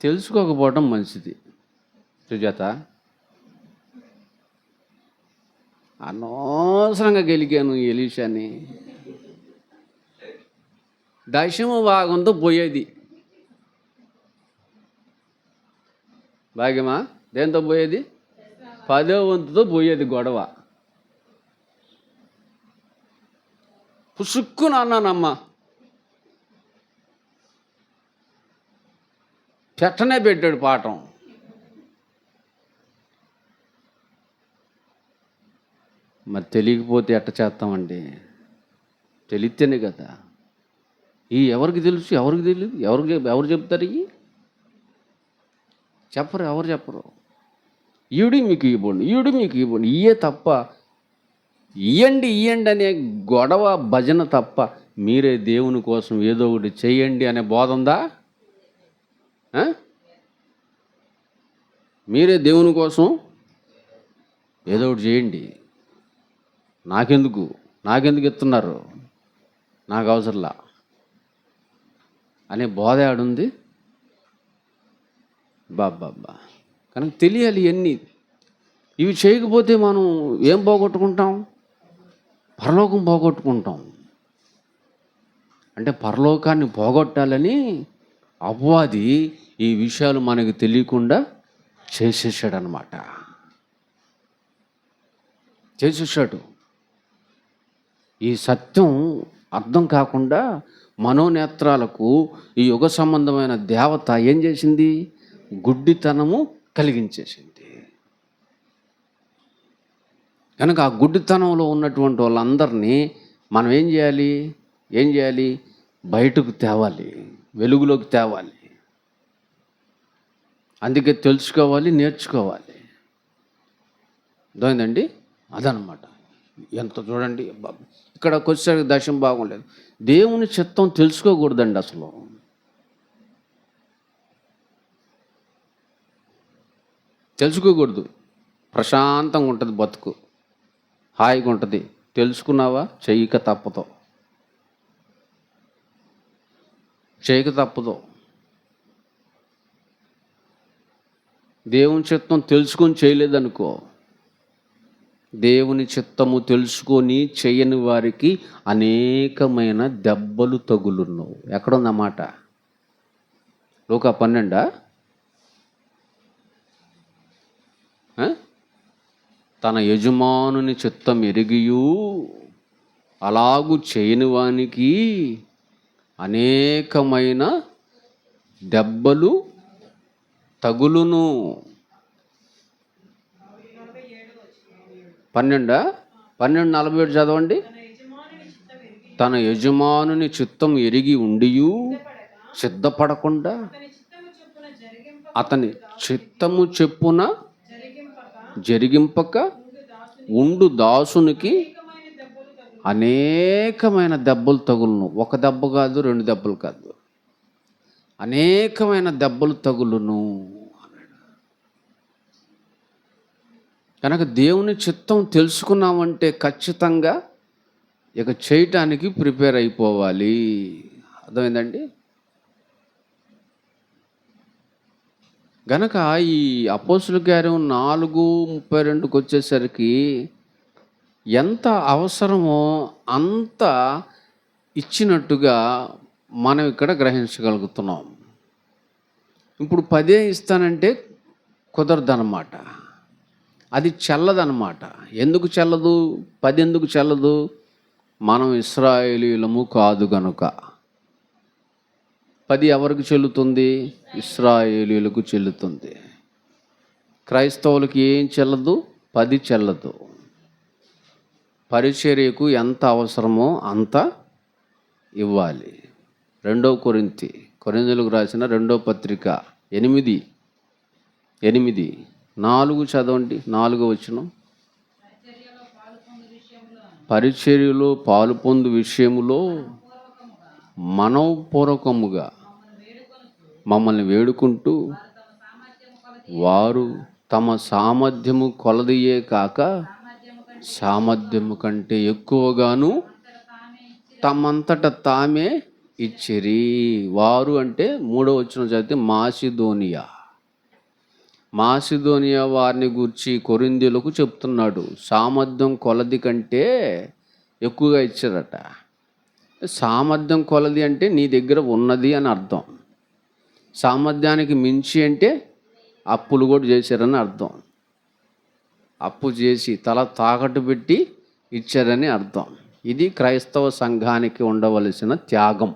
తెలుసుకోకపోవడం మంచిది. సుజాత అనవసరంగా గెలికాను ఎలీషాని. దశమ భాగంతో పోయేది. భాగ్యమా? దేంతో పోయేది? పదో వంతుతో పోయేది గొడవ. పుసుక్కున పెట్టనే పెట్టాడు పాఠం. మరి తెలియకపోతే ఎట్ట చేస్తామండి? తెలిస్తేనే కదా. ఈ ఎవరికి తెలుసు ఎవరికి తెలియదు ఎవరికి ఎవరు చెప్తారు ఇవి చెప్పరు ఎవరు చెప్పరు. ఈడు మీకు ఇవ్వండి ఈడు మీకు ఇవ్వండి ఇయే తప్ప ఇయ్యండి ఇయ్యండి అనే గొడవ భజన తప్ప మీరే దేవుని కోసం ఏదో ఒకటి చేయండి అనే బోధ ఉందా? మీరే దేవుని కోసం ఏదో ఒకటి చేయండి. నాకెందుకు? నాకెందుకు ఇస్తున్నారు నాకు అవసరంలా? అనే బోధ ఆడుంది బాబ్బాబ్బా కనుక తెలియాలి ఇవన్నీ. ఇవి చేయకపోతే మనం ఏం పోగొట్టుకుంటాం? పరలోకం పోగొట్టుకుంటాం. అంటే పరలోకాన్ని పోగొట్టాలని అపవాది ఈ విషయాలు మనకు తెలియకుండా చేసేసాడనమాట చేసేసాడు. ఈ సత్యం అర్థం కాకుండా మనోనేత్రాలకు ఈ యుగ సంబంధమైన దేవత ఏం చేసింది? గుడ్డితనము కలిగించేసింది. కనుక ఆ గుడ్డితనంలో ఉన్నటువంటి వాళ్ళందరినీ మనం ఏం చేయాలి? ఏం చేయాలి? బయటకు తేవాలి. వెలుగులోకి తేవాలి. అందుకే తెలుసుకోవాలి నేర్చుకోవాలి. అర్థమైందండి? అదనమాట. ఎంత చూడండి ఇక్కడ వచ్చేసరికి దశం బాగుండలేదు. దేవుని చిత్తం తెలుసుకోకూడదండి అసలు. తెలుసుకోకూడదు. ప్రశాంతంగా ఉంటుంది బతుకు. హాయిగా ఉంటుంది. తెలుసుకున్నావా? చేయక తప్పదు. చేయక తప్పదు. దేవుని చిత్తం తెలుసుకొని చేయలేదనుకో దేవుని చిత్తము తెలుసుకొని చేయని వారికి అనేకమైన దెబ్బలు తగులున్నావు. ఎక్కడుందన్నమాట లోక పన్నెండా? తన యజమానుని చిత్తం ఎరిగియు అలాగు చేయని వానికి అనేకమైన దెబ్బలు తగులును పన్నెండా? పన్నెండు నలభై ఏడు చదవండి. తన యజమానుని చిత్తం ఎరిగి ఉండియు సిద్ధపడకుండా అతని చిత్తము చెప్పున జరిగింపక ఉండు దాసునికి అనేకమైన దెబ్బలు తగులును. ఒక దెబ్బ కాదు రెండు దెబ్బలు కాదు. అనేకమైన దెబ్బలు తగులును అన్నాడు. కనుక దేవుని చిత్తం తెలుసుకున్నామంటే ఖచ్చితంగా ఇక చేయటానికి ప్రిపేర్ అయిపోవాలి అర్థమైందండి గనక ఈ అపోసుల గారు నాలుగు ముప్పై రెండుకి వచ్చేసరికి ఎంత అవసరమో అంత ఇచ్చినట్టుగా మనం ఇక్కడ గ్రహించగలుగుతున్నాం. ఇప్పుడు పదే ఇస్తానంటే కుదరదన్నమాట. అది చల్లదన్నమాట. ఎందుకు చెల్లదు? పది ఎందుకు చెల్లదు? మనం ఇస్రాయేలీలము కాదు గనుక. పది ఎవరికి చెల్లుతుంది? ఇస్రాయేలీలకు చెల్లుతుంది. క్రైస్తవులకి ఏం చెల్లదు? పది చెల్లదు. పరిచర్యకు ఎంత అవసరమో అంత ఇవ్వాలి. రెండో కొరింతి కొరిందులకు రాసిన రెండో పత్రిక ఎనిమిది ఎనిమిది. నాలుగు చదవండి నాలుగు వచ్చిన పరిచర్యలో పాలు పొందు విషయములో మనోపూర్వకముగా మమ్మల్ని వేడుకుంటూ వారు తమ సామర్థ్యము కొలదియే కాక సామర్థ్యము కంటే ఎక్కువగాను తమంతట తామే ఇచ్చిరి. వారు అంటే మూడో వచ్చిన చదివితే మాసిదోనియా. మాసిదోనియా వారిని గూర్చి కొరిందీలకు చెప్తున్నాడు. సామర్థ్యం కొలది కంటే ఎక్కువగా ఇచ్చారట. సామర్థ్యం కొలది అంటే నీ దగ్గర ఉన్నది అని అర్థం. సామర్థ్యానికి మించి అంటే అప్పులు కూడా చేశారని అర్థం. అప్పు చేసి తల తాకట్టు పెట్టి ఇచ్చారని అర్థం. ఇది క్రైస్తవ సంఘానికి ఉండవలసిన త్యాగం.